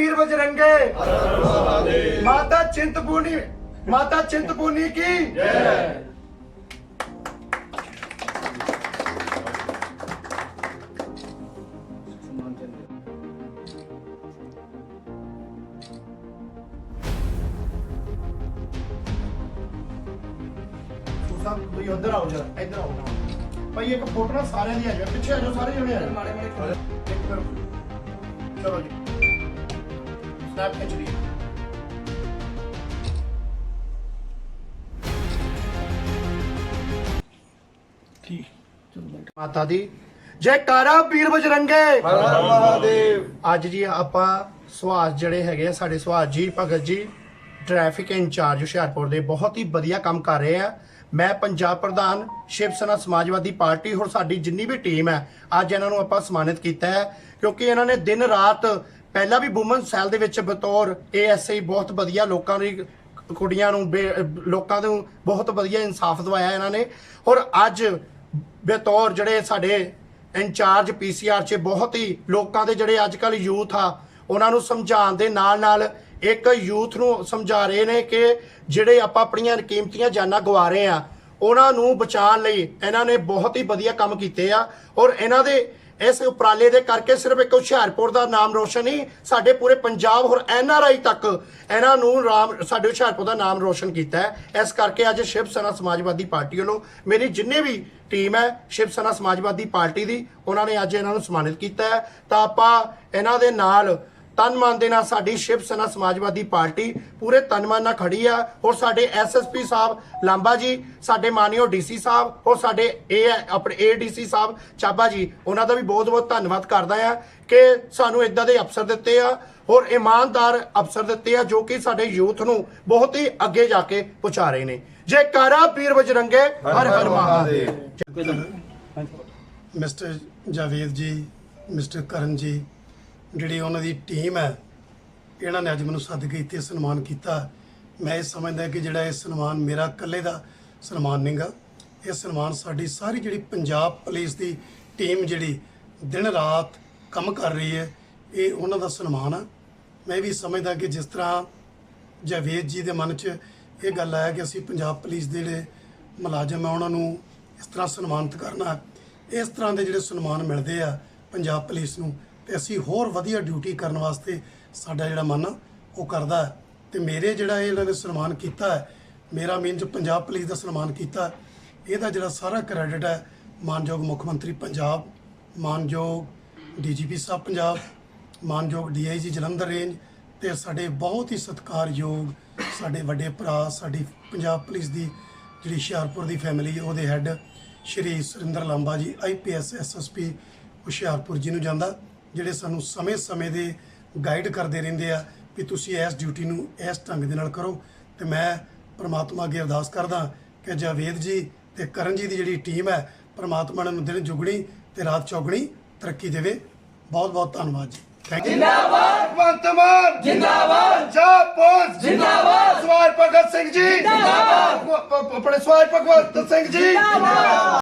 ਵੀਰ ਬਜਰੰਗੇ ਮਾਤਾ ਚਿੰਤਪੂਰਨੀ ਮਾਤਾ ਚਿੰਤਪੂਰਨੀ ਕੀ ਜੈ ਸਾਹਿਬ ਤੁਸੀਂ ਉਧਰ ਆਓ ਜਰਾ ਇੱਧਰ ਆਓ ਭਾਈ ਇੱਕ ਫੋਟੋ ਨਾ ਸਾਰਿਆਂ ਦੀ ਆ ਜਾਵੇ ਪਿੱਛੇ ਆ ਜਾਓ ਸਾਰੇ ਜਣੇ ਆ ਜਾਓ ਮਾੜੇ ਮਾੜੇ ਇੱਕ ਮਿੰਟ ਚਲੋ ਜੀ ਲਈ ਠੀਕ ਮਾਤਾ ਦੀ। ਜੈਕਾਰਾ ਵੀਰ ਬਜਰੰਗੇ। ਮਹਾਦੇਵ। ਅੱਜ ਜੀ ਆਪਾਂ ਸੁਹਾਸ ਜਿਹੜੇ ਹੈਗੇ ਆ ਸਾਡੇ ਸੁਹਾਸ ਜੀ ਭਗਤ ਜੀ ਟ੍ਰੈਫਿਕ ਇੰਚਾਰਜ ਹੁਸ਼ਿਆਰਪੁਰ ਦੇ ਬਹੁਤ ਹੀ ਵਧੀਆ ਕੰਮ ਕਰ ਰਹੇ ਆ। ਮੈਂ ਪੰਜਾਬ ਪ੍ਰਧਾਨ ਸ਼ਿਵ ਸੈਨਾ ਸਮਾਜਵਾਦੀ ਪਾਰਟੀ ਹੋਰ ਸਾਡੀ ਜਿੰਨੀ ਵੀ ਟੀਮ ਹੈ ਅੱਜ ਇਹਨਾਂ ਨੂੰ ਆਪਾਂ ਸਨਮਾਨਿਤ ਕੀਤਾ ਹੈ ਕਿਉਂਕਿ ਇਹਨਾਂ ਨੇ ਦਿਨ ਰਾਤ ਪਹਿਲਾਂ ਵੀ ਵੂਮਨ ਸੈੱਲ ਦੇ ਵਿੱਚ ਬਤੌਰ ਏਐਸਆਈ ਬਹੁਤ ਵਧੀਆ ਲੋਕਾਂ ਦੀ ਕੁੜੀਆਂ ਨੂੰ ਬੇ- ਲੋਕਾਂ ਨੂੰ ਬਹੁਤ ਵਧੀਆ ਇਨਸਾਫ ਦਵਾਇਆ ਇਹਨਾਂ ਨੇ। ਔਰ ਅੱਜ ਬਤੌਰ ਜਿਹੜੇ ਸਾਡੇ ਇੰਚਾਰਜ ਪੀਸੀਆਰ 'ਚ ਬਹੁਤ ਹੀ ਲੋਕਾਂ ਦੇ ਜਿਹੜੇ ਅੱਜ ਕੱਲ ਯੂਥ ਆ, ਉਹਨਾਂ ਨੂੰ ਸਮਝਾਉਣ ਦੇ ਨਾਲ ਨਾਲ ਇੱਕ ਯੂਥ ਨੂੰ ਸਮਝਾ ਰਹੇ ਨੇ ਕਿ ਜਿਹੜੇ ਆਪਾਂ ਆਪਣੀਆਂ ਕੀਮਤੀਆਂ ਜਾਨਾਂ ਗਵਾ ਰਹੇ ਆ, ਉਹਨਾਂ ਨੂੰ ਬਚਾਉਣ ਲਈ ਇਹਨਾਂ ਨੇ ਬਹੁਤ ਹੀ ਵਧੀਆ ਕੰਮ ਕੀਤੇ ਆ। ਔਰ ਇਹਨਾਂ ਦੇ ਇਸ ਉਪਰਾਲੇ ਦੇ ਕਰਕੇ ਸਿਰਫ ਇੱਕ ਹੁਸ਼ਿਆਰਪੁਰ ਦਾ ਨਾਮ ਰੋਸ਼ਨ ਨਹੀਂ ਸਾਡੇ ਪੂਰੇ ਪੰਜਾਬ ਹੋਰ ਐੱਨ ਆਰ ਆਈ ਤੱਕ ਇਹਨਾਂ ਨੂੰ ਰਾਮ, ਸਾਡੇ ਹੁਸ਼ਿਆਰਪੁਰ ਦਾ ਨਾਮ ਰੋਸ਼ਨ ਕੀਤਾ ਹੈ। ਇਸ ਕਰਕੇ ਅੱਜ ਸ਼ਿਵ ਸੈਨਾ ਸਮਾਜਵਾਦੀ ਪਾਰਟੀ ਵੱਲੋਂ ਮੇਰੀ ਜਿੰਨੇ ਵੀ ਟੀਮ ਹੈ, ਸ਼ਿਵ ਸੈਨਾ ਸਮਾਜਵਾਦੀ ਪਾਰਟੀ ਦੀ, ਉਹਨਾਂ ਨੇ ਅੱਜ ਇਹਨਾਂ ਨੂੰ ਸਨਮਾਨਿਤ ਕੀਤਾ ਹੈ। ਤਾਂ ਆਪਾਂ ਇਹਨਾਂ ਦੇ ਨਾਲ ਤਨ ਮਨ ਦੇ ਨਾਲ ਸਾਡੀ ਸ਼ਿਵ ਸੈਨਾ ਸਮਾਜਵਾਦੀ ਪਾਰਟੀ ਪੂਰੇ ਤਨ ਮਨ ਨਾਲ ਖੜੀ ਆ। ਔਰ ਸਾਡੇ ਐਸਐਸਪੀ ਸਾਹਿਬ ਲਾਂਬਾ ਜੀ ਸਾਡੇ ਮਾਨਯੋਗ ਡੀਸੀ ਸਾਹਿਬ ਔਰ ਸਾਡੇ ਏ ਆਪਣੇ ਏਡੀਸੀ ਸਾਹਿਬ ਚਾਬਾ ਜੀ ਉਹਨਾਂ ਦਾ ਵੀ ਬਹੁਤ ਬਹੁਤ ਧੰਨਵਾਦ ਕਰਦਾ ਆ ਕਿ ਸਾਨੂੰ ਇਦਾਂ ਦੇ ਅਫਸਰ ਦਿੱਤੇ ਆ। ਔਰ ਇਮਾਨਦਾਰ ਅਫਸਰ ਦਿੱਤੇ ਆ ਜੋ ਕਿ ਸਾਡੇ ਯੂਥ ਨੂੰ ਬਹੁਤ ਹੀ ਅੱਗੇ ਜਾ ਕੇ ਪਹੁੰਚਾ ਰਹੇ ਨੇ। ਜੇ ਕਾਰਾ ਪੀਰ ਬਜਰੰਗੇ ਹਰ ਹਰ ਮਹਾਦੇਵ। ਮਿਸਟਰ ਜਾਵੇਦ ਜੀ ਮਿਸਟਰ ਕਰਨ ਜੀ ਜਿਹੜੀ ਉਹਨਾਂ ਦੀ ਟੀਮ ਹੈ, ਇਹਨਾਂ ਨੇ ਅੱਜ ਮੈਨੂੰ ਸੱਦ ਕੇ ਇੱਥੇ ਸਨਮਾਨ ਕੀਤਾ। ਮੈਂ ਇਹ ਸਮਝਦਾ ਕਿ ਜਿਹੜਾ ਇਹ ਸਨਮਾਨ ਮੇਰਾ ਇਕੱਲੇ ਦਾ ਸਨਮਾਨ ਨਹੀਂਗਾ। ਇਹ ਸਨਮਾਨ ਸਾਡੀ ਸਾਰੀ ਜਿਹੜੀ ਪੰਜਾਬ ਪੁਲਿਸ ਦੀ ਟੀਮ ਜਿਹੜੀ ਦਿਨ ਰਾਤ ਕੰਮ ਕਰ ਰਹੀ ਹੈ, ਇਹ ਉਹਨਾਂ ਦਾ ਸਨਮਾਨ ਆ। ਮੈਂ ਵੀ ਸਮਝਦਾ ਕਿ ਜਿਸ ਤਰ੍ਹਾਂ ਜਾਵੇਦ ਜੀ ਦੇ ਮਨ 'ਚ ਇਹ ਗੱਲ ਆਇਆ ਕਿ ਅਸੀਂ ਪੰਜਾਬ ਪੁਲਿਸ ਦੇ ਜਿਹੜੇ ਮੁਲਾਜ਼ਮ ਆ, ਉਹਨਾਂ ਨੂੰ ਇਸ ਤਰ੍ਹਾਂ ਸਨਮਾਨਿਤ ਕਰਨਾ। ਇਸ ਤਰ੍ਹਾਂ ਦੇ ਜਿਹੜੇ ਸਨਮਾਨ ਮਿਲਦੇ ਆ ਪੰਜਾਬ ਪੁਲਿਸ ਨੂੰ ਤੇ ਅਸੀਂ ਹੋਰ ਵਧੀਆ ਡਿਊਟੀ ਕਰਨ ਵਾਸਤੇ ਸਾਡਾ ਜਿਹੜਾ ਮਨ ਆ, ਉਹ ਕਰਦਾ ਹੈ। ਤੇ ਮੇਰੇ ਜਿਹੜਾ ਇਹਨਾਂ ਨੇ ਸਨਮਾਨ ਕੀਤਾ ਹੈ ਮੇਰਾ ਮੀਨ ਜੋ ਪੰਜਾਬ ਪੁਲਿਸ ਦਾ ਸਨਮਾਨ ਕੀਤਾ ਇਹਦਾ ਜਿਹੜਾ ਸਾਰਾ ਕ੍ਰੈਡਿਟ ਹੈ ਮਾਨਯੋਗ ਮੁੱਖ ਮੰਤਰੀ ਪੰਜਾਬ ਮਾਨਯੋਗ ਡੀਜੀਪੀ ਸਾਹਿਬ ਪੰਜਾਬ ਮਾਨਯੋਗ ਡੀਆਈਜੀ ਜਲੰਧਰ ਰੇਂਜ ਤੇ ਸਾਡੇ ਬਹੁਤ ਹੀ ਸਤਿਕਾਰਯੋਗ ਸਾਡੇ ਵੱਡੇ ਭਰਾ ਸਾਡੀ ਪੰਜਾਬ ਪੁਲਿਸ ਦੀ ਜਿਹੜੀ ਹੁਸ਼ਿਆਰਪੁਰ ਦੀ ਫੈਮਿਲੀ ਉਹਦੇ head Shri Surinder Lamba ji IPS SSP Hoshiarpur ਜੀ ਨੂੰ ਜਾਂਦਾ ਜਿਹੜੇ ਸਾਨੂੰ ਸਮੇਂ-ਸਮੇਂ ਦੇ ਗਾਈਡ ਕਰਦੇ ਰਹਿੰਦੇ ਆ ਵੀ ਤੁਸੀਂ ਇਸ ਡਿਊਟੀ ਨੂੰ ਇਸ ਢੰਗ ਦੇ ਨਾਲ ਕਰੋ। ਤੇ ਮੈਂ ਪ੍ਰਮਾਤਮਾ ਅੱਗੇ ਅਰਦਾਸ ਕਰਦਾ ਕਿ ਜਾਵੇਦ ਜੀ ਤੇ ਕਰਨ ਜੀ ਦੀ ਜਿਹੜੀ ਟੀਮ ਹੈ ਪ੍ਰਮਾਤਮਾ ਨੇ ਨੂੰ ਦਿਨ ਜੁਗਣੀ ਤੇ ਰਾਤ ਚੌਗਣੀ ਤਰੱਕੀ ਦੇਵੇ। ਬਹੁਤ ਬਹੁਤ ਧੰਨਵਾਦ ਜੀ। ਥੈਂਕ ਯੂ ਜਿੰਦਾਬਾਦ! ਵੰਤਮਾਨ ਜਿੰਦਾਬਾਦ! ਪੰਜਾਬ ਪੁਲਿਸ! ਜਿੰਦਾਬਾਦ! ਸਵਾਰ ਭਗਤ ਸਿੰਘ ਜੀ! ਜਿੰਦਾਬਾਦ! ਆਪਣੇ ਸਵਾਰ ਭਗਵੰਤ ਸਿੰਘ ਜੀ!